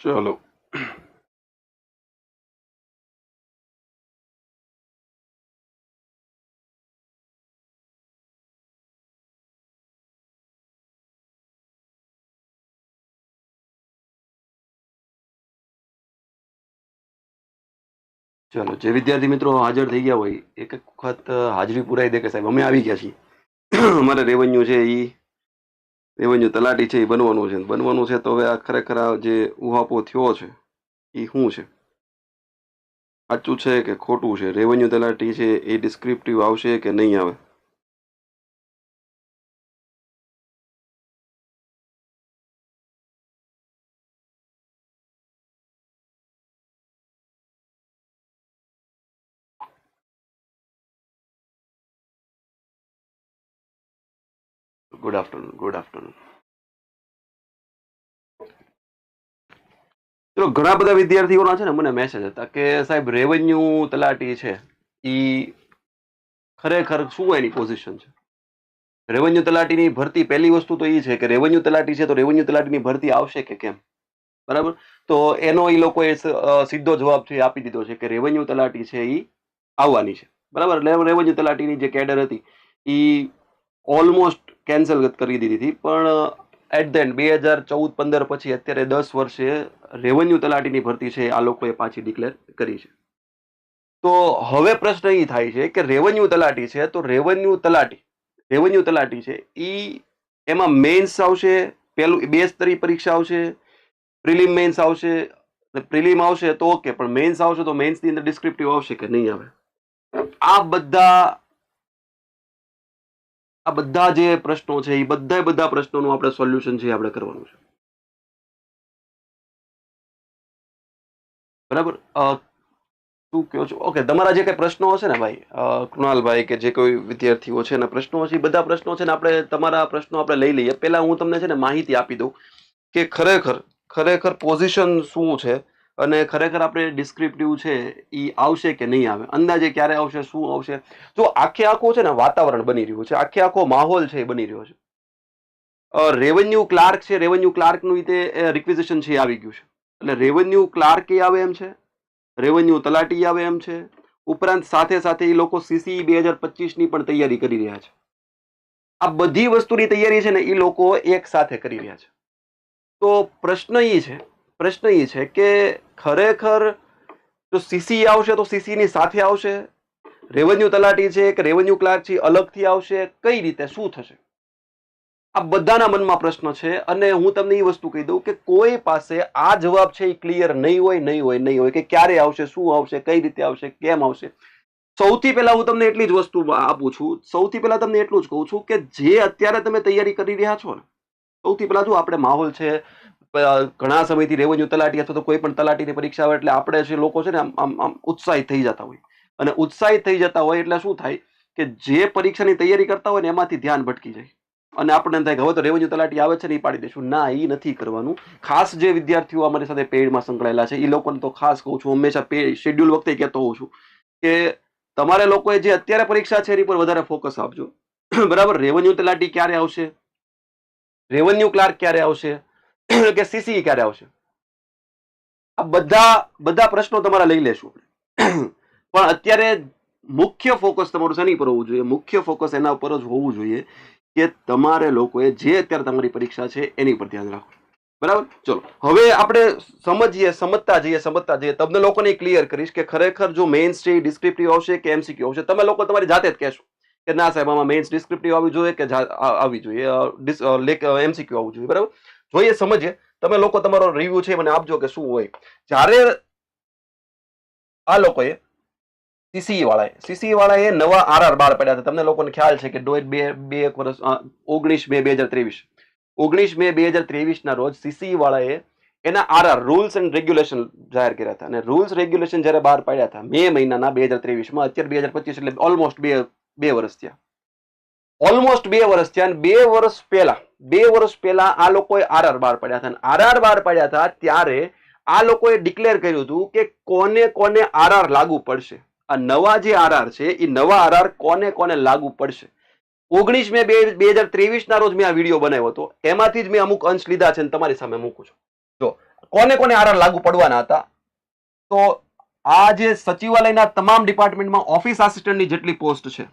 ચલો ચાલો જે વિદ્યાર્થી મિત્રો હાજર થઈ ગયા હોય, એક વખત હાજરી પુરાઈ દે કે સાહેબ, અમે આવી ગયા છીએ. અમારે રેવન્યુ છે એ રેવન્યુ તલાટી છે, એ બનવાનું છે. બનવાનું છે તો હવે આ ખરેખર આ જે ઉહાપો થયો છે, એ શું છે? સાચું છે કે ખોટું છે? રેવન્યુ તલાટી છે, એ ડિસ્ક્રિપ્ટિવ આવશે કે નહીં આવે? ગુડ આફ્ટરનૂન ગુડ આફ્ટરનૂન ચલો ઘણા બધા વિદ્યાર્થીઓના છે ને મને મેસેજ હતા કે સાહેબ રેવન્યુ તલાટી છે, ઈ ખરેખર શું એની પોઝિશન છે? રેવન્યુ તલાટીની ભરતી પહેલી વસ્તુ તો એ છે કે રેવન્યુ તલાટી છે તો રેવન્યુ તલાટીની ભરતી આવશે કે કેમ? બરાબર? તો એનો એ લોકોએ સીધો જવાબ છે, આપી દીધો છે કે રેવન્યુ તલાટી છે એ આવવાની છે. બરાબર? રેવન્યુ તલાટીની જે કેડર હતી એ ઓલમોસ્ટ કેન્સલ કરી દીધી હતી. પણ એટ ધ એન્ડ બે હજાર ચૌદ, પંદર પછી અત્યારે દસ વર્ષે રેવન્યુ તલાટીની ભરતી છે, આ લોકોએ પાછી ડિક્લેર કરી છે. તો હવે પ્રશ્ન એ થાય છે કે રેવન્યુ તલાટી છે, તો રેવન્યુ તલાટી રેવન્યુ તલાટી છે એ એમાં મેન્સ આવશે, પેલું બે સ્તરીય પરીક્ષા આવશે પ્રિલિમ મેન્સ આવશે પ્રિલિમ આવશે તો ઓકે પણ મેન્સ આવશે તો મેન્સની અંદર ડિસ્ક્રિપ્ટિવ આવશે કે નહીં આવે? આ બધા આ બધા જે પ્રશ્નો છે, એ બધા બધા પ્રશ્નોનું આપણે સોલ્યુશન છે આપણે કરવાનું છે. બરાબર? તું કહો છો? ઓકે તમારા જે કઈ પ્રશ્નો હશે ને ભાઈ કૃણાલભાઈ કે જે કોઈ વિદ્યાર્થીઓ છે ને પ્રશ્નો હશે, એ બધા પ્રશ્નો છે ને આપણે તમારા પ્રશ્નો આપણે લઈ લઈએ. પહેલાં હું તમને છે ને માહિતી આપી દઉં કે ખરેખર ખરેખર પોઝિશન શું છે? અને ખરેખર આપણે ડિસ્ક્રિપ્ટિવ છે એ આવશે કે નહીં આવે? અંદાજે ક્યારે આવશે, શું આવશે? જો આખે આખો છે ને વાતાવરણ બની રહ્યું છે, આખે આખો માહોલ છે એ બની રહ્યો છે. રેવન્યુ ક્લાર્ક છે રેવન્યુ ક્લાર્કનું રીતે રિક્વિઝિશન છે એ આવી ગયું છે. એટલે રેવન્યુ ક્લાર્ક એ આવે એમ છે રેવન્યુ તલાટી આવે એમ છે, ઉપરાંત સાથે સાથે એ લોકો સીસી બે હજાર પચીસની પણ તૈયારી કરી રહ્યા છે. આ બધી વસ્તુની તૈયારી છે ને એ લોકો એક સાથે કરી રહ્યા છે. તો પ્રશ્ન એ છે, પ્રશ્ન એ છે કે ખરેખર જો સીસી આવશે તો સીસીની સાથે આવશે? રેવન્યુ તલાટી છે કે રેવન્યુ ક્લાર્ક છે, અલગથી આવશે? કઈ રીતે? શું થશે? આ બધાના મનમાં પ્રશ્ન છે અને હું તમને એ વસ્તુ કહી દઉં કે કોઈ પાસે આ જવાબ છે એ ક્લિયર નહીં હોય નહીં હોય નહીં હોય કે ક્યારે આવશે, શું આવશે, કઈ રીતે આવશે, કેમ આવશે? સૌથી પહેલા હું તમને એટલી જ વસ્તુ આપું છું. સૌથી પહેલા તમને એટલું જ કહું છું કે જે અત્યારે તમે તૈયારી કરી રહ્યા છો ને, સૌથી પહેલા જો આપણે માહોલ છે ઘણા સમયથી રેવન્યુ તલાટી અથવા તો કોઈ પણ તલાટીની પરીક્ષા આવે એટલે આપણે જે લોકો છે ને આમ આમ આમ ઉત્સાહિત થઈ જતા હોય. અને ઉત્સાહિત થઈ જતા હોય એટલે શું થાય કે જે પરીક્ષાની તૈયારી કરતા હોય ને એમાંથી ધ્યાન ભટકી જાય. અને આપણને થાય કે હવે તો રેવન્યુ તલાટી આવે છે ને એ પાડી દઈશું. ના એ નથી કરવાનું. ખાસ જે વિદ્યાર્થીઓ અમારી સાથે પેડમાં સંકળાયેલા છે એ લોકોને તો ખાસ કહું છું, હંમેશા પે શેડ્યુલ વખતે કહેતો હોઉં છું કે તમારે લોકોએ જે અત્યારે પરીક્ષા છે એની પર વધારે ફોકસ આપજો. બરાબર? રેવન્યુ તલાટી ક્યારે આવશે? રેવન્યુ ક્લાર્ક ક્યારે આવશે? કે સીસી ક્યારે આવશે? આ બધા બધા પ્રશ્નો તમારા લઈ લેશું પણ અત્યારે મુખ્ય ફોકસ તમારું શેની પર હોવું જોઈએ? મુખ્ય ફોકસ એના ઉપર જ હોવું જોઈએ કે તમારે લોકોએ જે અત્યારે તમારી પરીક્ષા છે એની પર ધ્યાન રાખો બરાબર? ચલો. હવે આપણે સમજીએ, સમજતા જઈએ સમજતા જઈએ. તમને લોકોને ક્લિયર કરીશ કે ખરેખર જો મેન્સ છે ડિસ્ક્રિપ્ટિવ આવશે કે એમસીક્યુ આવશે? તમે લોકો તમારી જાતે જ કહેશો કે ના સાહેબ, આમાં મેઇન્સ ડિસ્ક્રિપ્ટિવ આવવી જોઈએ કે આવવી જોઈએ? એમસીક્યુ આવવું જોઈએ. બરાબર? જોઈએ સમજીએ તમે લોકો તમારો રિવ્યુ છે મને આપજો કે શું હોય. જ્યારે આ લોકોએ સીસી વાળાએ સીસી વાળાએ નવા આરઆર બાર પડ્યા હતા તમને લોકોને ખ્યાલ છે કે ડોઈટ બે બે એક વર્ષ ઓગણીસ મે બે હજાર ત્રેવીસ. ઓગણીસ મે બે હજાર ત્રેવીસ ના રોજ સીસી વાળાએ એના આરઆર રૂલ્સ એન્ડ રેગ્યુલેશન જાહેર કર્યા હતા. અને રૂલ્સ રેગ્યુલેશન જ્યારે બહાર પાડ્યા હતા, મે મહિનાના બે હજાર ત્રેવીસમાં, અત્યારે બે હજાર પચીસ એટલે ઓલમોસ્ટ બે બે વર્ષ થયા. ઓલમોસ્ટ બે વર્ષ થયા બે વર્ષ પહેલા, બે વર્ષ પહેલા આ લોકોએ આરઆર બહાર પાડ્યા હતા. આરઆર બહાર પાડ્યા હતા ત્યારે આ લોકોએ ડિક્લેર કર્યું હતું કે કોને કોને આરઆર લાગુ પડશે. આ નવા જે આરઆર છે એ નવા આરઆર કોને કોને લાગુ પડશે. ઓગણીસ મે બે હજાર ત્રેવીસના રોજ મેં આ વીડિયો બનાવ્યો હતો. એમાંથી જ મેં અમુક અંશ લીધા છે તમારી સામે મૂકું છું. જો, કોને કોને આરઆર લાગુ પડવાના હતા, તો આ જે સચિવાલયના તમામ ડિપાર્ટમેન્ટમાં ઓફિસ આસિસ્ટન્ટની જેટલી પોસ્ટ છે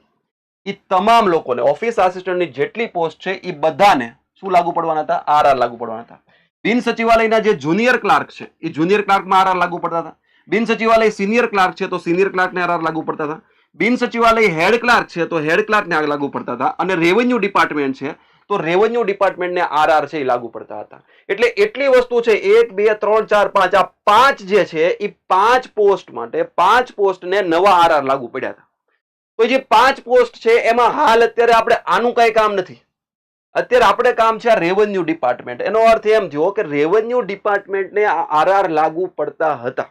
એ તમામ લોકોને ઓફિસ આસિસ્ટન્ટની જેટલી પોસ્ટ છે એ બધાને શું લાગુ પડવાના હતા? આરઆર લાગુ પડવાના હતા. બિન સચિવાલયના જે જુનિયર ક્લાર્ક છે એ જુનિયર ક્લાર્કમાં આરઆર લાગુ પડતા હતા. બિન સચિવાલય સિનિયર ક્લાર્ક છે, તો સિનિયર ક્લાર્કને આરઆર લાગુ પડતા હતા. બિન સચિવાલય હેડ ક્લાર્ક છે, તો હેડ ક્લાર્કને આગ લાગુ પડતા હતા. અને રેવન્યુ ડિપાર્ટમેન્ટ છે, તો રેવન્યુ ડિપાર્ટમેન્ટને આરઆર છે એ લાગુ પડતા હતા. એટલે એટલી વસ્તુ છે, એક, બે, ત્રણ, ચાર, પાંચ, આ પાંચ જે છે એ પાંચ પોસ્ટ માટે પાંચ પોસ્ટને નવા આરઆર લાગુ પડ્યા હતા. તો જે પાંચ પોસ્ટ છે, એમાં હાલ અત્યારે આપણે આનું કઈ કામ નથી. અત્યારે આપણે કામ છે આ રેવન્યુ ડિપાર્ટમેન્ટ એનો અર્થ એમ થયો કે રેવન્યુ ડિપાર્ટમેન્ટને આરઆર લાગુ પડતા હતા.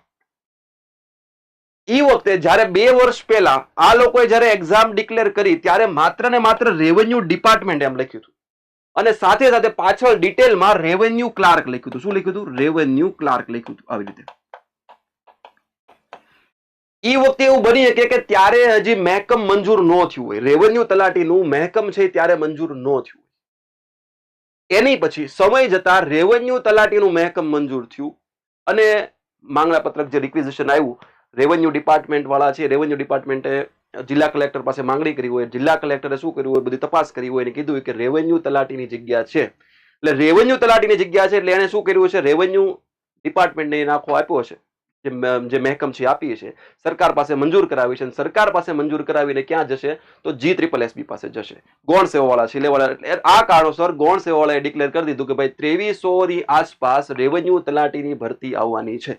ઈ વખતે જ્યારે બે વર્ષ પહેલા આ લોકોએ જ્યારે એક્ઝામ ડિક્લેર કરી, ત્યારે માત્ર ને માત્ર રેવન્યુ ડિપાર્ટમેન્ટ એમ લખ્યું હતું. અને સાથે સાથે પાછળ ડિટેલમાં રેવન્યુ ક્લાર્ક લખ્યું હતું. શું લખ્યું હતું? રેવન્યુ ક્લાર્ક લખ્યું હતું. આવી રીતે. ઈ વખતે એવું બની શકે કે ત્યારે હજી મહેકમ મંજૂર ન થયું હોય. રેવન્યુ તલાટીનું મહેકમ છે ત્યારે મંજૂર ન થયું હોય. એની પછી સમય જતા રેવન્યુ તલાટીનું મહેકમ મંજૂર થયું. અને માંગણા પત્રક જે રિક્વિઝિશન આવ્યું રેવન્યુ ડિપાર્ટમેન્ટ વાળા છે રેવન્યુ ડિપાર્ટમેન્ટે જિલ્લા કલેક્ટર પાસે માંગણી કરી હોય. જિલ્લા કલેક્ટરે શું કર્યું હોય? બધી તપાસ કરી હોય અને કીધું હોય કે રેવન્યુ તલાટીની જગ્યા છે. એટલે રેવન્યુ તલાટીની જગ્યા છે એટલે એણે શું કર્યું છે રેવન્યુ ડિપાર્ટમેન્ટને નાખો આપ્યો છે જે મહેકમ છે આપીએ છે સરકાર પાસે મંજૂર કરાવી છે અને સરકાર પાસે મંજૂર કરાવીને ક્યાં જશે? તો જી ત્રિપલ એસબી પાસે જશે. ગૌણ સેવાવાળા છેલ્લેવાળા એટલે આ કારણોસર ગૌણ સેવાવાળાએ ડિક્લેર કરી દીધું કે ભાઈ ત્રેવીસો ની આસપાસ રેવન્યુ તલાટીની ભરતી આવવાની છે.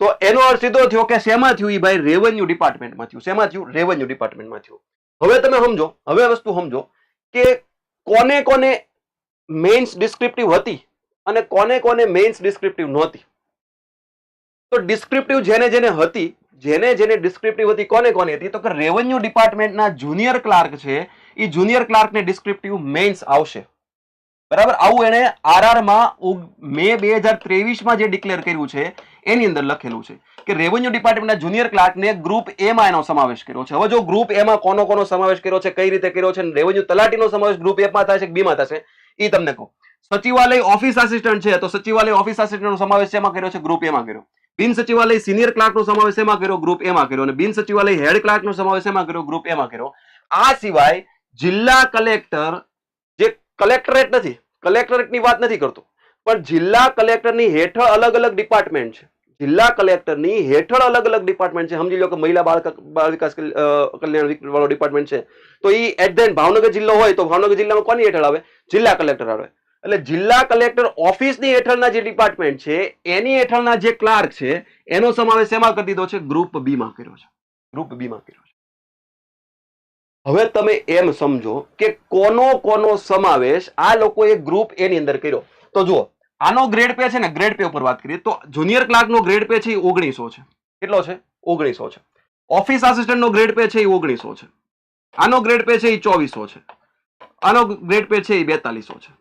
તો એનો અર્થ સીધો થયો કે શેમાં થયું એ ભાઈ? રેવન્યુ ડિપાર્ટમેન્ટમાં થયું. શેમાં થયું? રેવન્યુ ડિપાર્ટમેન્ટમાં થયું. હવે તમે સમજો, હવે વસ્તુ સમજો કે કોને કોને મેઇન્સ ડિસ્ક્રિપ્ટિવ હતી અને કોને કોને મેઇન્સ ડિસ્ક્રિપ્ટિવ નહોતી. તો ડિસ્ક્રિપ્ટિવ જેને જેને હતી, જેને જેને ડિસ્ક્રિપ્ટિવ હતી, કોને કોને હતી, તો કે રેવન્યુ ડિપાર્ટમેન્ટના જુનિયર ક્લાર્ક છે એ જુનિયર ક્લાર્કને ડિસ્ક્રિપ્ટિવ મેઇન્સ આવશે. બરાબર? આવું એને આરઆરમાં મે બે હજાર ત્રેવીસમાં જે ડિક્લેર કર્યું છે, એની અંદર લખેલું છે કે રેવન્યુ ડિપાર્ટમેન્ટના જુનિયર ક્લાર્કને ગ્રુપ એમાં એનો સમાવેશ કર્યો છે. હવે જો ગ્રુપ એમાં કોનો કોનો સમાવેશ કર્યો છે, કઈ રીતે કર્યો છે રેવન્યુ તલાટીનો સમાવેશ ગ્રુપ એમાં થાય છે બીમાં થશે એ તમને કહું. સચિવાલય ઓફિસ આસિસ્ટન્ટ છે, તો સચિવાલય ઓફિસ આસિસ્ટન્ટનો સમાવેશ એમાં કર્યો છે? ગ્રુપ એમાં કર્યો. બિન સચિવાલય સિનિયર ક્લાર્કનો સમાવેશ એમાં કર્યો ગ્રુપ એમાં કર્યો અને બિન સચિવાલય હેડ ક્લાર્કનો સમાવેશ એમાં કર્યો ગ્રુપ એમાં કર્યો. આ સિવાય જિલ્લા કલેક્ટર જે કલેક્ટરેટ નથી, કલેક્ટરેટની વાત નથી કરતો, પણ જિલ્લા કલેક્ટરની હેઠળ અલગ અલગ ડિપાર્ટમેન્ટ છે. જિલ્લા કલેક્ટરની હેઠળ અલગ અલગ ડિપાર્ટમેન્ટ છે. સમજી લો કે મહિલા બાળ વિકાસ કલ્યાણ વાળો ડિપાર્ટમેન્ટ છે. તો એ એટ ધ ભાવનગર જિલ્લો હોય તો ભાવનગર જિલ્લામાં કોની હેઠળ આવે? જિલ્લા કલેક્ટર આવે. એટલે જિલ્લા કલેક્ટર ઓફિસની હેઠળના જે ડિપાર્ટમેન્ટ છે, એની હેઠળના જે ક્લાર્ક છે, એનો સમાવેશ એમાં કરી દીધો છે? ગ્રુપ બી માં કર્યો છે. ગ્રુપ બીમાં કર્યો છે. હવે તમે એમ સમજો કે કોનો કોનો સમાવેશ આ લોકોએ ગ્રુપ એની અંદર કર્યો. તો જુઓ, આનો ગ્રેડ પે છે ને, ગ્રેડ પે ઉપર વાત કરીએ તો જુનિયર ક્લાર્કનો ગ્રેડ પે છે એ ઓગણીસો છે. કેટલો છે? ઓગણીસો છે. ઓફિસ આસિસ્ટન્ટનો ગ્રેડ પે છે એ ઓગણીસો છે. આનો ગ્રેડ પે છે એ ચોવીસો છે. આનો ગ્રેડ પે છે એ બેતાલીસો છે.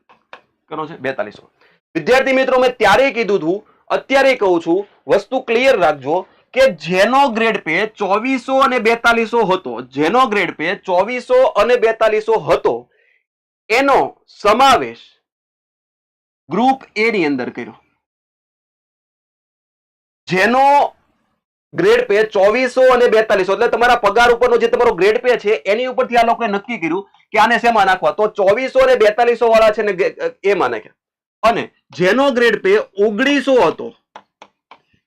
કેટલો છે? બેતાલીસો. વિદ્યાર્થી મિત્રો, મેં ત્યારે કીધું હતું, અત્યારે કહું છું, વસ્તુ ક્લિયર રાખજો કે જેનો ગ્રેડ પે ચોવીસો અને બેતાલીસો હતો, જેનો ગ્રેડ પે ચોવીસો અને બેતાલીસો હતો, એનો સમાવેશ ગ્રુપ એ ની અંદર કર્યો. જેનો ગ્રેડ પે ચોવીસો અને બેતાલીસો. એટલે તમારા પગાર ઉપરનો જે તમારો ગ્રેડ પે છે, એની ઉપરથી આ લોકોએ નક્કી કર્યું કે આને શેમાં નાખવા? તો ચોવીસો અને બેતાલીસો વાળા છે ને એમાં નાખ્યા. અને જેનો ગ્રેડ પે ઓગણીસો હતો,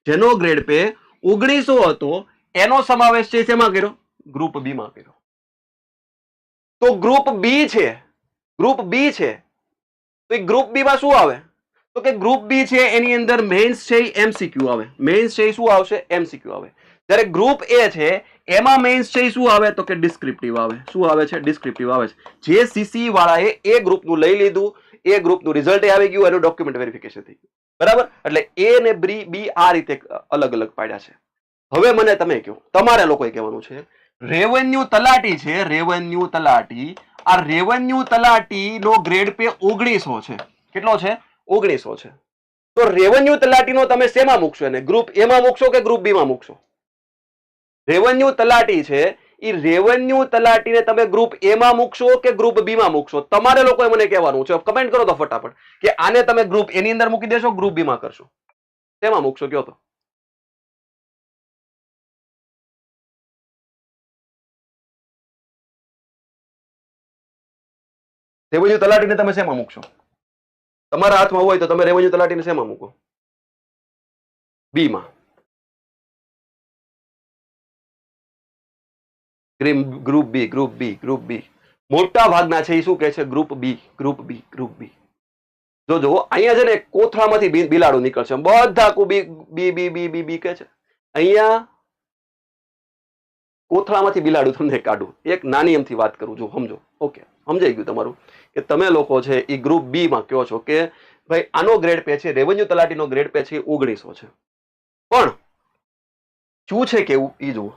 જેનો ગ્રેડ પે ઓગણીસો હતો, એનો સમાવેશ છે શેમાં કર્યો? ગ્રુપ બી માં કર્યો. તો ગ્રુપ બી છે. ગ્રુપ બી છે. તો એ ગ્રુપ બી માં શું આવે? તો કે ગ્રુપ બી છે, એની અંદર મેન્સ છે એમસીક્યુ આવે. મેન્સ છે શું આવશે? એમસીક્યુ આવે. જ્યારે ગ્રુપ એ છે, એમાં મેન્સ છે શું આવે? તો કે ડિસ્ક્રિપ્ટિવ આવે. શું આવે છે? ડિસ્ક્રિપ્ટિવ આવે છે. જે સીસી વાળાએ એ ગ્રુપનું લઈ લીધું. એ ગ્રુપનું રિઝલ્ટ આવી ગયું, એનું ડોક્યુમેન્ટ વેરિફિકેશન થઈ ગયું. બરાબર? એટલે એ ને બી બી આ રીતે અલગ અલગ પાડ્યા છે. હવે મને તમે કહો, તમારે લોકોએ કહેવાનું છે, રેવન્યુ તલાટી છે, રેવન્યુ તલાટી. આ રેવન્યુ તલાટી નો ગ્રેડ પે ઓગણીસો છે. કેટલો છે? ઓગણીસો છે. તો રેવન્યુ તલાટીનો તમે શેમાં મૂકશો એને? ગ્રુપ એમાં મૂકશો કે ગ્રુપ બીમાં મૂકશો? રેવન્યુ તલાટી છે, એ રેવન્યુ તલાટીને તમે ગ્રુપ એમાં મૂકશો કે ગ્રુપ બીમાં મૂકશો? તમારે લોકોએ મને કહેવાનું છે. કમેન્ટ કરો તો ફટાફટ. કે આને તમે ગ્રુપ એની અંદર મૂકી દેશો ગ્રુપ બીમાં કરશો. તેમાં મૂકશો? કયો તો. રેવન્યુ તલાટીને તમે શેમાં મૂકશો? તમારા હાથમાં હોય તો તમે રેવન્યુ તલાટીને શેમાં મૂકો? બીમાં. Group B group B group B. મોટા ભાગના છે એ શું કહે છે? Group B group B group B. જો જો અહીંયા છે ને કોથળામાંથી બિલાડું નીકળશે. બધા કુબી બી બી બી બી બી કહે છે. અહીંયા કોથળામાંથી બિલાડું તમને કાઢું. એક નાની એમથી વાત કરું છું, સમજો. ઓકે, સમજાઈ ગયું તમારું? કે તમે લોકો છે એ ગ્રુપ બીમાં કહો છો કે ભાઈ આનો ગ્રેડ પે છે રેવન્યુ તલાટીનો ગ્રેડ પે છે ઓગણીસો છે. પણ શું છે કેવું એ જુઓ.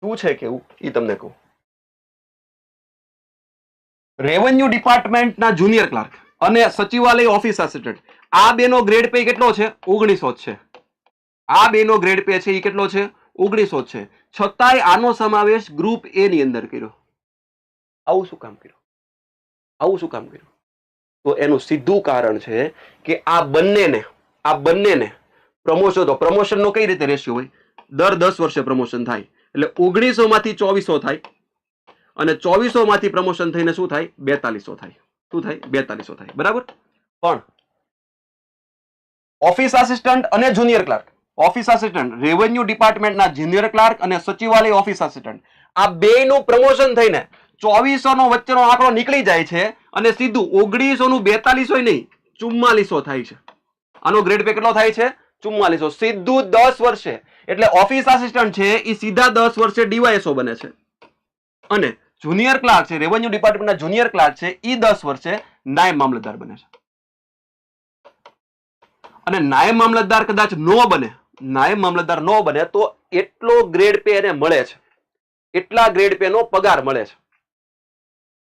શું છે કેવું એ તમને કહું. રેવન્યુ ડિપાર્ટમેન્ટના જુનિયર ક્લાર્ક અને સચિવાલય ઓફિસ આસિસ્ટન્ટ આ બેનો ગ્રેડ પે કેટલો છે? ઓગણીસો છે. આ બેનો ગ્રેડ પે છે એ કેટલો છે? ઓગણીસો છે. છતાંય આનો સમાવેશ ગ્રુપ એ ની અંદર કર્યો. આવું શું કામ કર્યું? આવું શું કામ કર્યું? તો એનું સીધું કારણ છે કે આ બંનેને આ બંનેને પ્રમોશન તો પ્રમોશનનો કઈ રીતે રેશિયો હોય? દર દસ વર્ષે પ્રમોશન થાય. એટલે ઓગણીસો માંથી ચોવીસો થાય અને ચોવીસો માંથી પ્રમોશન થઈને શું થાય? બેતાલીસો થાય. શું થાય? બેતાલીસો થાય. બરાબર? પણ ઓફિસ આસિસ્ટન્ટ અને junior clerk office assistant revenue ડિપાર્ટમેન્ટના junior clerk અને સચિવાલય ઓફિસ આસિસ્ટન્ટ આ બેનું પ્રમોશન થઈને ચોવીસો નો વચ્ચેનો આંકડો નીકળી જાય છે અને સીધું ઓગણીસો નું બેતાલીસો નહીં, ચુમ્માલીસો થાય છે. આનો ગ્રેડ પે કેટલો થાય છે? ચુમ્માલીસો. સીધું દસ વર્ષે. એટલે ઓફિસ આસિસ્ટન્ટ છે એ સીધા દસ વર્ષે ડીવાયએસઓ બને છે. અને જુનિયર ક્લાર્ક છે રેવન્યુ ડિપાર્ટમેન્ટના જુનિયર ક્લાર્ક છે એ દસ વર્ષે નાયબ મામલતદાર બને છે. અને નાયબ મામલતદાર કદાચ નો બને નાયબ મામલતદાર ન બને તો એટલો ગ્રેડ પે એને મળે છે. એટલા ગ્રેડ પે નો પગાર મળે છે.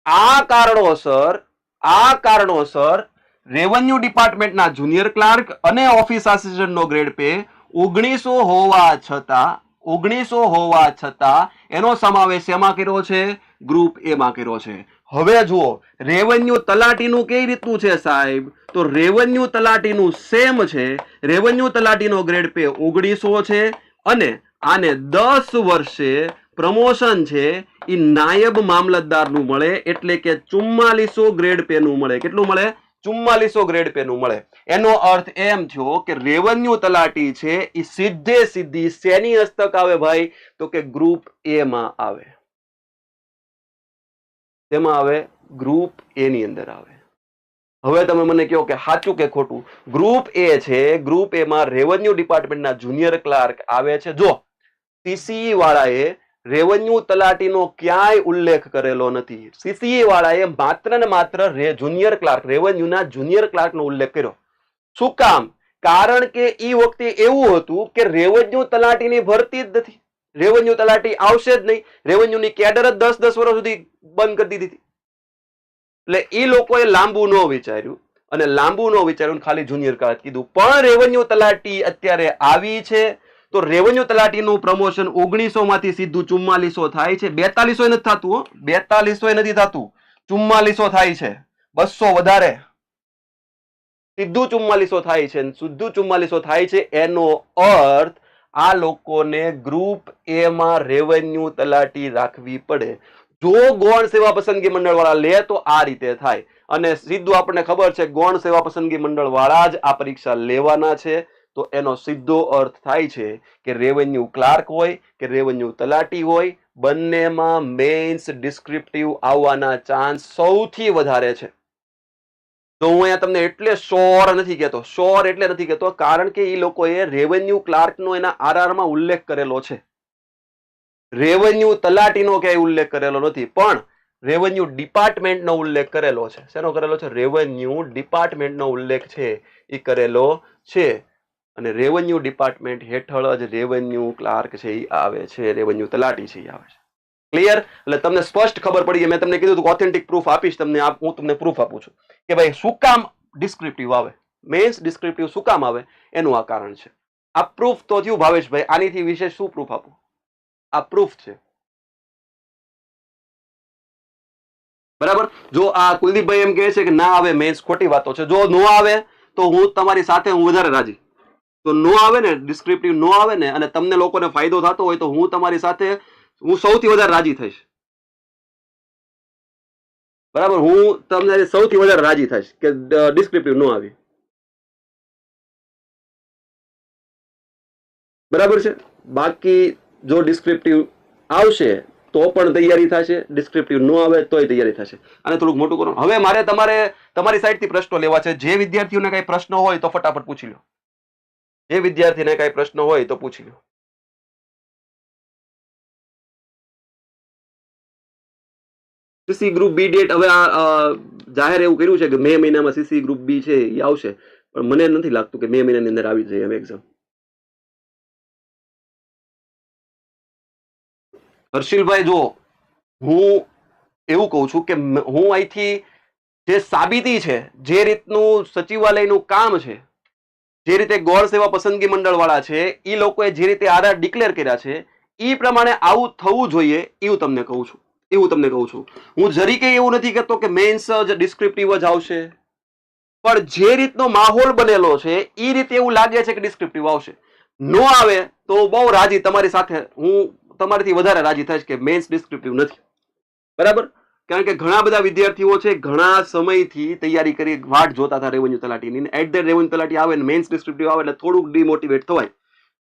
આ કારણોસર આ કારણોસર રેવન્યુ ડિપાર્ટમેન્ટના જુનિયર ક્લાર્ક અને ઓફિસ આસિસ્ટન્ટનો ગ્રેડ પે ઓગણીસો હોવા છતાં, ઓગણીસો હોવા છતાં એનો સમાવેશ એમાં કર્યો છે? ગ્રુપ એમાં કર્યો છે. હવે જુઓ, રેવન્યુ તલાટીનું કઈ રીતનું છે સાહેબ? તો રેવન્યુ તલાટીનું સેમ છે. રેવન્યુ તલાટીનો ગ્રેડ પે ઓગણીસો છે અને આને દસ વર્ષે પ્રમોશન છે. એ નાયબ મામલતદારનું મળે એટલે કે ચુમ્માલીસો ગ્રેડ પેનું મળે. કેટલું મળે? ચુમ્માલીસો ગ્રેડ પેનું મળે. એનો અર્થ એમ થયો કે રેવન્યુ તલાટી છે એ સીધે સીધી શેની હસ્તક આવે ભાઈ? તો કે ગ્રુપ એમાં આવે. તેમાં આવે ગ્રુપ એ ની અંદર આવે. હવે તમે મને કહો કે સાચું કે ખોટું? ગ્રુપ એ છે ગ્રુપ એમાં રેવન્યુ ડિપાર્ટમેન્ટના જુનિયર ક્લાર્ક આવે છે. જો સીસીઈ વાળાએ રેવન્યુ તલાટીનો ક્યાંય ઉલ્લેખ કરેલો નથી. સીસીઈ વાળાએ માત્ર ને માત્ર જુનિયર ક્લાર્ક રેવન્યુના જુનિયર ક્લાર્કનો ઉલ્લેખ કર્યો. શું કામ? કારણ કે એ વખતે એવું હતું કે રેવન્યુ તલાટીની ભરતી જ નથી. રેવન્યુ તલાટી આવશે જ નહીં. રેવન્યુની કેડર જ દસ દસ વર્ષ સુધી બંધ કરી દીધી એટલે એ લોકોએ લાંબુ ન વિચાર્યું અને લાંબુ ન વિચાર્યું ખાલી જુનિયર ક્લાર્ક કીધું. પણ રેવન્યુ તલાટી અત્યારે આવી છે. તો રેવન્યુ તલાટીનું પ્રમોશન ઓગણીસો માંથી સીધું ચુમ્માલીસો થાય છે. બેતાલીસો નથી થતું બેતાલીસો નથી થતું. ચુમ્માલીસો થાય છે. બસો વધારે. સીધું ચુમ્માલીસો થાય છે સીધું ચુમ્માલીસો થાય છે. એનો અર્થ આ લોકોને ગ્રુપ એ માં રેવન્યુ તલાટી રાખવી પડે. જો ગૌણ સેવા પસંદગી મંડળ વાળા લે, તો આ રીતે થાય. અને સીધું આપણને ખબર છે, ગૌણ સેવા પસંદગી મંડળ વાળા જ આ પરીક્ષા લેવાના છે. તો એનો સીધો અર્થ થાય છે કે રેવન્યુ ક્લાર્ક હોય, કે રેવન્યુ તલાટી હોય, બંનેમાં મેઇન્સ ડિસ્ક્રિપ્ટિવ આવવાના ચાન્સ સૌથી વધારે છે. તો હું અહીંયા તમને એટલે શોર નથી કહેતો શોર એટલે નથી કહેતો, કારણ કે એ લોકોએ રેવન્યુ ક્લાર્કનો એના આરઆરમાં ઉલ્લેખ કરેલો છે. રેવન્યુ તલાટીનો ક્યાંય ઉલ્લેખ કરેલો નથી, પણ રેવન્યુ ડિપાર્ટમેન્ટનો ઉલ્લેખ કરેલો છે. શેનો કરેલો છે? રેવન્યુ ડિપાર્ટમેન્ટનો ઉલ્લેખ છે એ કરેલો છે. અને રેવન્યુ ડિપાર્ટમેન્ટ હેઠળ જ રેવન્યુ ક્લાર્ક છે એ આવે છે રેવન્યુ તલાટી છે એ આવે છે. ક્લિયર એટલે તમને સ્પષ્ટ ખબર પડી મેં તમને કીધું ઓથેન્ટિક પ્રૂફ આપીશ તમને. હું તમને પ્રૂફ આપું છું. કે ભાઈ શું કામ ડિસ્ક્રિપ્ટિવ આવે? મેન્સ ડિસ્ક્રિપ્ટિવ શું કામ આવે? એનું આ કારણ છે. આ પ્રૂફ તો થયું ભાવેશભાઈ. આનીથી વિશેષ શું પ્રૂફ આપું? આ પ્રૂફ છે. બરાબર? જો આ કુલદીપભાઈ એમ કહે છે કે ના આવે મેન્સ ખોટી વાતો છે. જો નો આવે, તો હું તમારી સાથે હું વધારે રાજી. તો નો આવે ને ડિસ્ક્રિપ્ટિવ નો આવે ને, અને તમને લોકોને ફાયદો થતો હોય તો હું તમારી સાથે હું સૌથી વધારે રાજી થઈશ. બરાબર, હું તમને સૌથી વધારે રાજી થઈશ કે ડિસ્ક્રિપ્ટિવ ન આવી. બરાબર છે? બાકી જો ડિસ્ક્રિપ્ટિવ આવશે, તો પણ તૈયારી થશે. ડિસ્ક્રિપ્ટિવ ન આવે, તોય તૈયારી થશે. અને થોડુંક મોટું કરો. હવે મારે તમારે, તમારી સાઈડથી પ્રશ્નો લેવા છે. જે વિદ્યાર્થીઓને કાંઈ પ્રશ્ન હોય તો ફટાફટ પૂછી લો. જે વિદ્યાર્થીને કાંઈ પ્રશ્ન હોય તો પૂછી લો. સીસી ગ્રુપ બી ડેટ હવે આ જાહેર એવું કર્યું છે કે મે મહિનામાં સીસી ગ્રુપ બી છે એ આવશે. પણ મને નથી લાગતું કે મે મહિનાની અંદર આવી જાય એમ એક્ઝામ હર્ષિલભાઈ જો હું એવું કહું છું કે હું અહીંથી જે સાબિતી છે, જે રીતનું સચિવાલયનું કામ છે, જે રીતે ગોળ સેવા પસંદગી મંડળ વાળા છે એ લોકોએ જે રીતે આધાર ડિક્લેર કર્યા છે એ પ્રમાણે આવું થવું જોઈએ એવું તમને કહું છું. એવું તમને કહું છું. હું જરીકે એવું નથી કહેતો કે મેન્સ જ ડિસ્ક્રિપ્ટિવ જ આવશે. પણ જે રીતનો માહોલ બનેલો છે એ રીતે એવું લાગે છે કે ડિસ્ક્રિપ્ટિવ આવશે. નો આવે તો બહુ રાજી તમારી સાથે, હું તમારીથી વધારે રાજી થઈશ કે મેન્સ ડિસ્ક્રિપ્ટિવ નથી. બરાબર? કારણ કે ઘણા બધા વિદ્યાર્થીઓ છે, ઘણા સમયથી તૈયારી કરી વાટ જોતા હતા રેવન્યુ તલાટીની એટ ધ રેવન્યુ તલાટી આવે ને મેન્સ ડિસ્ક્રિપ્ટિવ આવે એટલે થોડુંક ડિમોટિવેટ થવાય.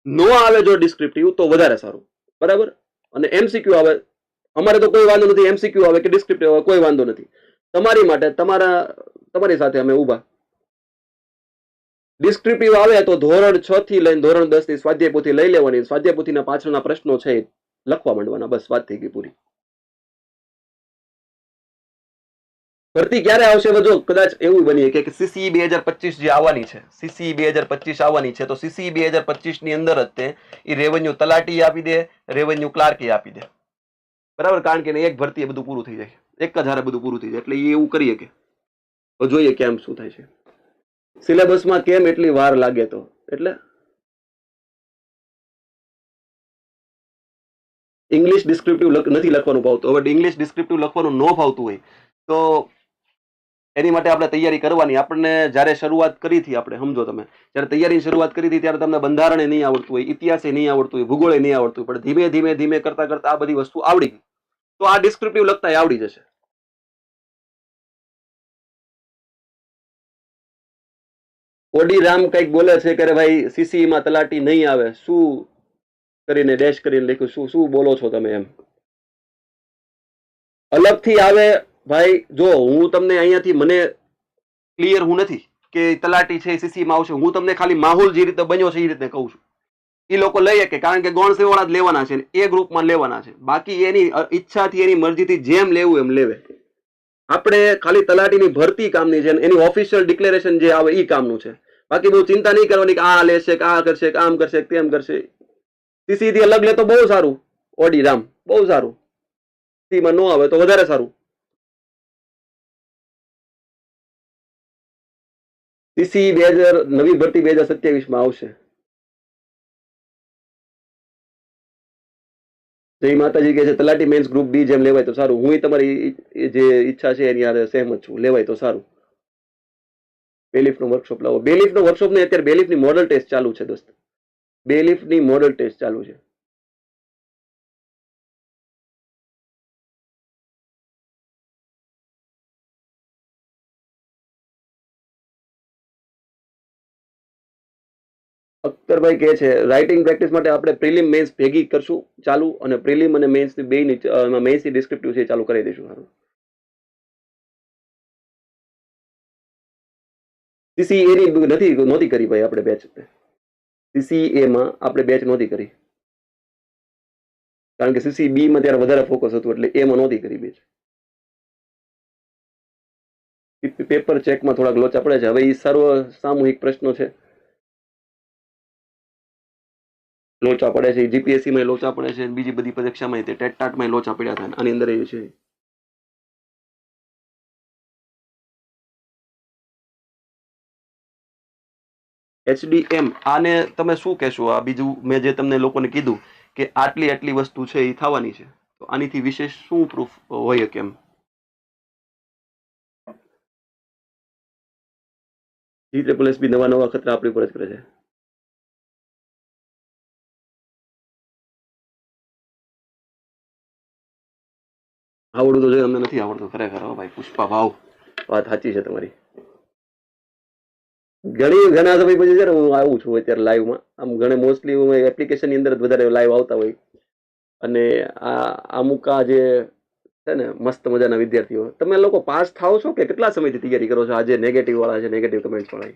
નો આવે જો ડિસ્ક્રિપ્ટિવ તો વધારે સારું. બરાબર? અને એમસીક્યુ આવે અમારે તો કોઈ વાંધો નથી એમસીક્યુ આવે કે ડિસ્ક્રિપ્ટિવ આવે, કોઈ વાંધો નથી. તમારી માટે, તમારા, તમારી સાથે અમે ઊભા. ડિસ્ક્રિપ્ટિવ આવે તો ધોરણ છ થી લઈને ધોરણ દસની સ્વાધ્યાય લઈ લેવાની, સ્વાધ્યાય પોથીના પાછળના પ્રશ્નો છે લખવા માંડવાના, બસ વાત થઈ ગઈ પૂરી. ભરતી ક્યારે આવશે જો કદાચ એવું બની કે સીસી બે હજાર પચીસ જે આવવાની છે સીસી બે હજાર પચીસ આવવાની છે, તો સીસી બે હજાર પચીસની અંદર જ તે એ રેવન્યુ તલાટી આપી દે રેવન્યુ ક્લાર્ક આપી દે. બરાબર? કારણ કે એક ભરતી એ બધું પૂરું થઈ જાય. એક જ હારે બધું પૂરું થઈ જાય. એટલે એ એવું કરીએ કે જોઈએ કેમ શું થાય છે. સિલેબસમાં કેમ એટલી વાર લાગે તો? એટલે ઇંગ્લિશ ડિસ્ક્રિપ્ટિવ નથી લખવાનું ફાવતું હવે ઇંગ્લિશ ડિસ્ક્રિપ્ટિવ લખવાનું ન ફાવતું હોય, તો એની માટે આપણે તૈયારી કરવાની. આપણને જ્યારે શરૂઆત કરી હતી આપણે, સમજો તમે. જ્યારે તૈયારીની શરૂઆત કરી હતી ત્યારે તમને બંધારણે નહીં આવડતું હોય, ઇતિહાસે નહીં આવડતું હોય, ભૂગોળે નહીં આવડતું પણ ધીમે ધીમે ધીમે કરતા કરતા આ બધી વસ્તુ આવડી ગઈ. તો આ ડિસ્ક્રિપ્ટિવ લખતા આવડી જશે. ઓડી રામ કંઈક બોલે છે કે ભાઈ સીસી માં તલાટી નહીં આવે, શું કરીને ડેશ કરીને લખ્યું, શું શું બોલો છો તમે એમ? અલગથી આવે, ભાઈ, જો હું તમને અહીંયાથી મને ક્લિયર હું નથી કે તલાટી છે સીસી માં આવશે, હું તમને ખાલી માહોલ જે રીતે બન્યો છે એ રીતે કહું છું. એ લોકો લઈએ કે કારણ કે ગૌણ સેવાળા જ લેવાના છે એ ગ્રુપમાં લેવાના છે. બાકી એની ઈચ્છાથી, એની મરજીથી જેમ લેવું એમ લેવે. આપણે ખાલી તલાટીની ભરતી કામની છે એની ઓફિશિયલ ડિક્લેરેશન જે આવે એ કામનું છે. બાકી બહુ ચિંતા નહીં કરવાની કે આ લેશે, કે આ કરશે, કે આમ કરશે કે તેમ કરશે. સીસી થી અલગ લે તો બહુ સારું. ઓડી રામ, બહુ સારું. સીમાં ન આવે તો વધારે સારું. સીસી બે હજાર, નવી ભરતી બે હજાર સત્યાવીસમાં જય માતાજી કે છે, તલાટી મેન્સ ગ્રુપ બી જેમ લેવાય તો સારું. હું તમારી જે ઈચ્છા છે એની હારે સહેમત છું. લેવાય તો સારું. બેલીફનો વર્કશોપ લાવો. બેલીફનો વર્કશોપ ને અત્યારે બેલીફની મોડલ ટેસ્ટ ચાલુ છે દોસ્ત. બેલીફની મોડલ ટેસ્ટ ચાલુ છે. અખ્તરભાઈ કહે છે રાઇટિંગ પ્રેક્ટિસ માટે આપણે પ્રિલિમ મેન્સ ભેગી કરશું ચાલુ અને પ્રિલિમ અને મેન્સ બે ની મેન્સની ડિસ્ક્રિપ્ટિવ છે ચાલુ કરી દઈશું. સારું. સીસી એની નથી, નહોતી કરી ભાઈ આપણે બેચ સીસી એમાં આપણે બેચ નહોતી કરી. કારણ કે સીસી બી માં ત્યારે વધારે ફોકસ હતું એટલે એમાં નહોતી કરી બેચ પેપર ચેકમાં થોડાક લોચા પડે છે. હવે એ સર્વ સામૂહિક પ્રશ્નો છે. લોચા પડે છે જીપીએસસીમાં લોચા પડે છે બીજી બધી પરીક્ષામાં તે ટેટ ટાટમાં લોચા પડ્યા થાય આની અંદર એ છે. એચડીએમ, આને તમે શું કહેશો? આ બીજું મેં જે તમને લોકોને કીધું કે આટલી આટલી વસ્તુ છે એ થવાની છે. તો આનીથી વિશેષ શું પ્રૂફ હોય કેમ જી ટ્રિપલ એસબી નવા નવા ખતરા આપણી પર જ કરે છે. આવડતું તો જોઈએ અમને નથી આવડતું ખરેખર, હો ભાઈ, પુષ્પા ભાવ. વાત સાચી છે તમારી. ઘણી ઘણા સમય પછી છે ને હું આવું છું અત્યારે લાઈવમાં આમ ઘણે મોસ્ટલી હું એપ્લિકેશનની અંદર જ વધારે લાઈવ આવતા હોય. અને આ, અમુક આ જે છે ને, મસ્ત મજાના વિદ્યાર્થીઓ, તમે લોકો પાસ થાવ છો કે કેટલા સમયથી તૈયારી કરો છો? આજે નેગેટિવ વાળા છે નેગેટિવ કમેન્ટ્સ વાળા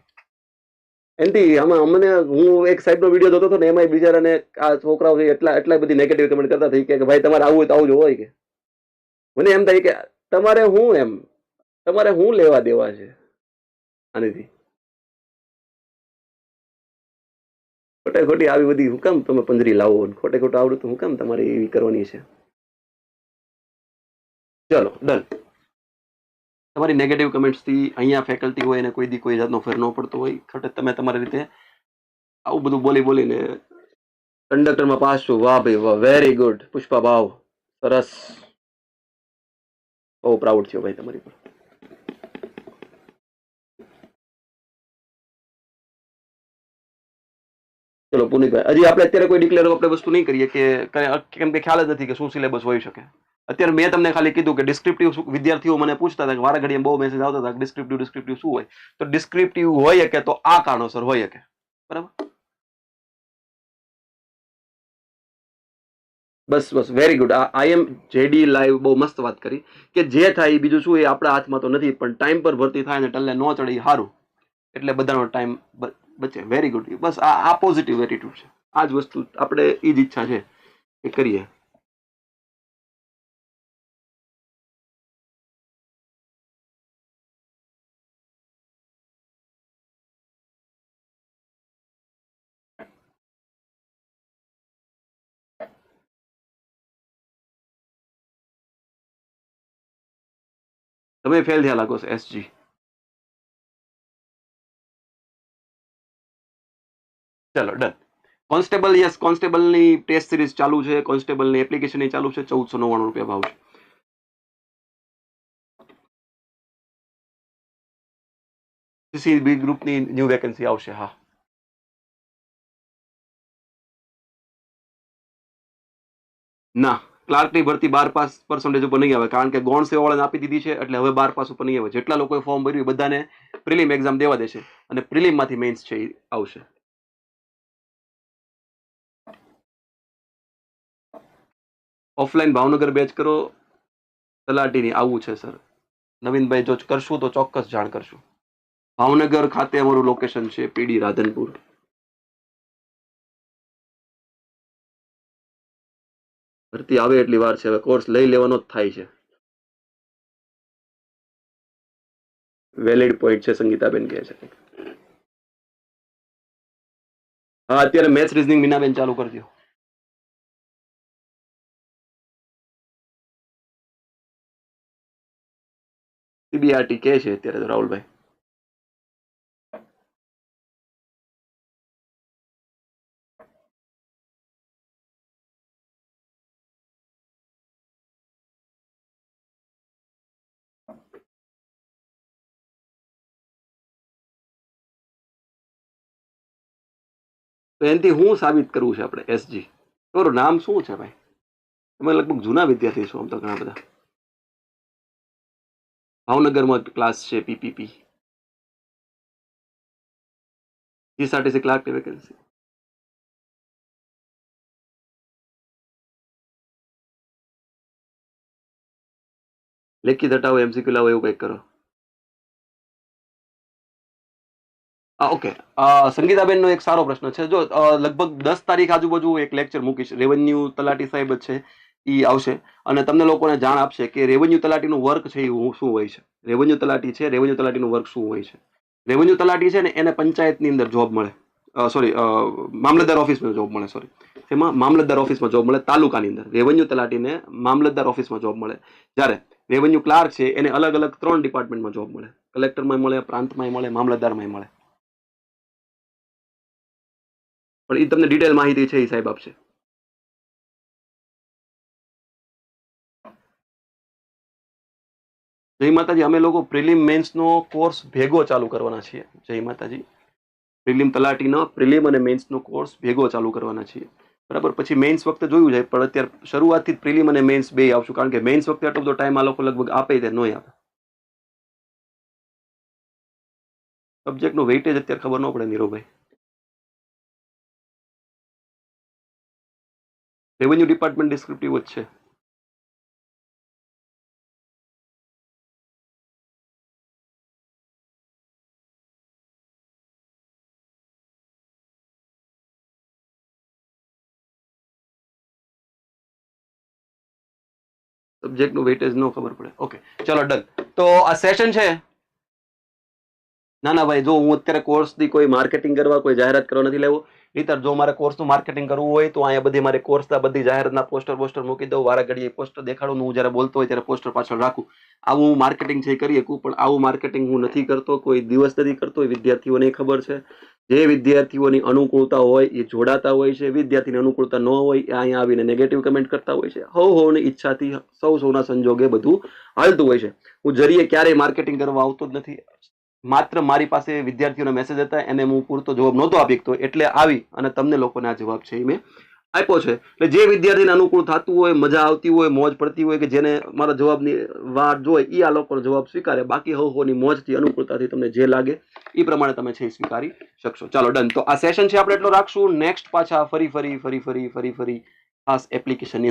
એનથી આમાં અમને, હું એક સાઈડનો વીડિયો જોતો હતો ને એમાં બિચારાને આ છોકરાઓ એટલા એટલા બધી નેગેટિવ કમેન્ટ કરતા થઈ કે ભાઈ, તમારે આવું હોય તો આવું જ હોય કે. મને એમ થાય કે તમારે હું એમ, તમારે હું લેવા દેવા છે? આનેથી. ખોટે ખોટી આવી બધી હું કામ તમે પંજરી લાવો ખોટે ખોટું આવડતું હું કામ તમારે એવી કરવાની છે. ચલો ડન તમારી નેગેટિવ કમેન્ટ્સથી અહીંયા ફેકલ્ટી હોય અને કોઈ દી કોઈ જાતનો ફેર ન પડતો હોય. ખોટે તમે તમારી રીતે આવું બધું બોલી બોલીને કંડક્ટરમાં પાસ છું. વાહ ભાઈ વાહ વેરી ગુડ પુષ્પા ભાવ સરસ. બહુ પ્રાઉડ થયો ભાઈ તમારી પર ચલો પુનિતભાઈ હજી આપણે અત્યારે કોઈ ડિક્લેર આપણે વસ્તુ નહીં કરીએ કે કેમ કે ખ્યાલ જ નથી કે શું સિલેબસ હોઈ શકે અત્યારે મેં તમને ખાલી કીધું કે ડિસ્ક્રિપ્ટિવ વિદ્યાર્થીઓ મને પૂછતા હતા કે વારા ઘડીએ બહુ મેસેજ આવતા હતા ડિસ્ક્રિપ્ટિવ ડિસ્ક્રિપ્ટિવ શું હોય તો ડિસ્ક્રિપ્ટિવ હોય કે તો આ કારણોસર હોય કે બરાબર બસ બસ very good I am JD live બહુ મસ્ત વાત કરી કે જે થાય એ બીજું શું એ આપણા હાથમાં તો નથી, પણ ટાઈમ પર ભરતી થાય ને ટલ્લે ન ચડે સારું. એટલે બધાનો ટાઈમ બચે. વેરી ગુડ બસ આ આ પોઝિટિવ એટીટ્યુડ છે. આ જ વસ્તુ આપણે એ જ ઈચ્છા છે એ કરીએ. તમે ફેલ થયા લાગો છો એસજી ચલો ડન કોન્સ્ટેબલ યસ કોન્સ્ટેબલની ટેસ્ટ સિરીઝ ચાલુ છે કોન્સ્ટેબલની એપ્લિકેશન ચાલુ છે, ચૌદસો નવ્વાણું રૂપિયા ભાવ છે. સીસીબી ગ્રુપની ન્યૂ વેકેન્સી આવશે, હા. ના. ક્લાર્કની ભરતી બાર પાસ પર્સન્ટેજ ઉપર નહીં આવે, કારણ કે ગૌણ સેવાવાળાને આપી દીધી છે, એટલે હવે બાર પાસ ઉપર નહીં આવે. જેટલા લોકોએ ફોર્મ ભર્યું બધાને પ્રિલિમ એક્ઝામ દેવા દેશે અને પ્રિલિમમાંથી મેઇન્સ છે એ આવશે. ઓફલાઈન ભાવનગર બેચ કરો, તલાટીની આવું છે સર નવીનભાઈ, જો કરશું તો ચોક્કસ જાણ કરશું. ભાવનગર ખાતે અમારું લોકેશન છે પીડી રાધનપુર. ભરતી આવે એટલી વાર છે. હવે કોર્સ લઈ લેવાનો જ થાય છે. વેલિડ પોઈન્ટ છે, સંગીતાબેન કહે છે. હા, અત્યારે મેથ્સ રીઝનિંગ મીનાબેન ચાલુ કરી દો. સીબીઆરટી કે છે અત્યારે તો રાહુલભાઈ. તો એનાથી હું સાબિત કરવું છે આપણે, એસજી. તમારું નામ શું છે ભાઈ? તમે લગભગ જૂના વિદ્યાર્થી છો આમ તો ઘણા બધા. ભાવનગરમાં ક્લાસ છે પીપીપી જીએસઆરટીસી ક્લાર્કની વેકેન્સી લેખિત હટાવો એમસીક્યુ લાવો, એવું કંઈક કરો. ઓકે સંગીતાબેનનો એક સારો પ્રશ્ન છે. જો લગભગ દસ તારીખ આજુબાજુ એક લેક્ચર મૂકીશ. રેવન્યુ તલાટી સાહેબ છે એ આવશે. અને તમને લોકોને જાણ આપશે કે રેવન્યુ તલાટીનું વર્ક છે એ શું હોય છે? રેવન્યુ તલાટી છે રેવન્યુ તલાટીનું વર્ક શું હોય છે? રેવન્યુ તલાટી છે ને, એને પંચાયતની અંદર જોબ મળે. સોરી મામલતદાર ઓફિસમાં જોબ મળે સોરી એમાં મામલતદાર ઓફિસમાં જોબ મળે તાલુકાની અંદર. રેવન્યુ તલાટીને મામલતદાર ઓફિસમાં જોબ મળે. જ્યારે રેવન્યુ ક્લાર્ક છે, એને અલગ અલગ ત્રણ ડિપાર્ટમેન્ટમાં જોબ મળે. કલેક્ટરમાં મળે, પ્રાંતમાં મળે, મામલતદારમાં મળે. પણ એ તમને ડિટેલ માહિતી છે એ સાહેબ આપશે. જય માતાજી, અમે લોકો પ્રિલિમ મેન્સનો કોર્સ ભેગો ચાલુ કરવાના છીએ. જય માતાજી. પ્રિલિમ તલાટીનો, પ્રિલિમ અને મેન્સનો કોર્સ ભેગો ચાલુ કરવાના છીએ. બરાબર, પછી મેન્સ વખતે જોયું છે, પણ અત્યારે શરૂઆતથી પ્રિલિમ અને મેન્સ બે આવશું, કારણ કે મેન્સ વખતે આટલો બધો ટાઈમ આ લોકો લગભગ આપે તે નહીં આપે. સબ્જેક્ટનું વેઇટેજ અત્યારે ખબર ન પડે નીરુભાઈ રેવન્યુ ડિપાર્ટમેન્ટ ડિસ્ક્રિપ્ટિવ જ છે સબ્જેક્ટનું વેટેજ ન ખબર પડે. ઓકે ચલો ડન તો આ સેશન છે. ના ના, ભાઈ, જો હું અત્યારે કોર્સની કોઈ માર્કેટિંગ કરવા, કોઈ જાહેરાત કરવા નથી લેવો નહીતર જો મારે કોર્સનું માર્કેટિંગ કરવું હોય, તો અહીંયા બધી મારે કોર્સના બધી જાહેરાતના પોસ્ટર પોસ્ટર મૂકી દઉં. વારા ઘડીએ પોસ્ટર દેખાડું હું જ્યારે બોલતો હોય ત્યારે પોસ્ટર પાછળ રાખું. આવું હું માર્કેટિંગ છે કરી શકું, પણ આવું માર્કેટિંગ હું નથી કરતો. કોઈ દિવસ નથી કરતો. એ વિદ્યાર્થીઓને ખબર છે. જે વિદ્યાર્થીઓની અનુકૂળતા હોય એ જોડાતા હોય છે. વિદ્યાર્થીની અનુકૂળતા ન હોય એ અહીંયા આવીને નેગેટિવ કમેન્ટ કરતા હોય છે. હવ હોની ઈચ્છાથી સૌ સૌના સંજોગે બધું હાલતું હોય છે. હું જરીએ ક્યારેય માર્કેટિંગ કરવા આવતો જ નથી. માત્ર મારી પાસે વિદ્યાર્થીઓના મેસેજ હતા, એને હું પૂરતો જવાબ નહોતો આપી શકતો, એટલે આવી અને તમને લોકોને આ જવાબ છે એ મેં આપ્યો છે. એટલે જે વિદ્યાર્થીને અનુકૂળ થતું હોય, મજા આવતી હોય, મોજ પડતી હોય કે જેને મારા જવાબની વાત જોઈ એ આ લોકોનો જવાબ સ્વીકારે. બાકી હવ હોની મોજથી, અનુકૂળતાથી તમને જે લાગે એ પ્રમાણે તમે છે સ્વીકારી શકશો. ચાલો ડન તો આ સેશન છે, આપણે એટલો રાખશું. નેક્સ્ટ પાછા ફરી ફરી ફરી ફરી ફરી ફરી ખાસ એપ્લિકેશનની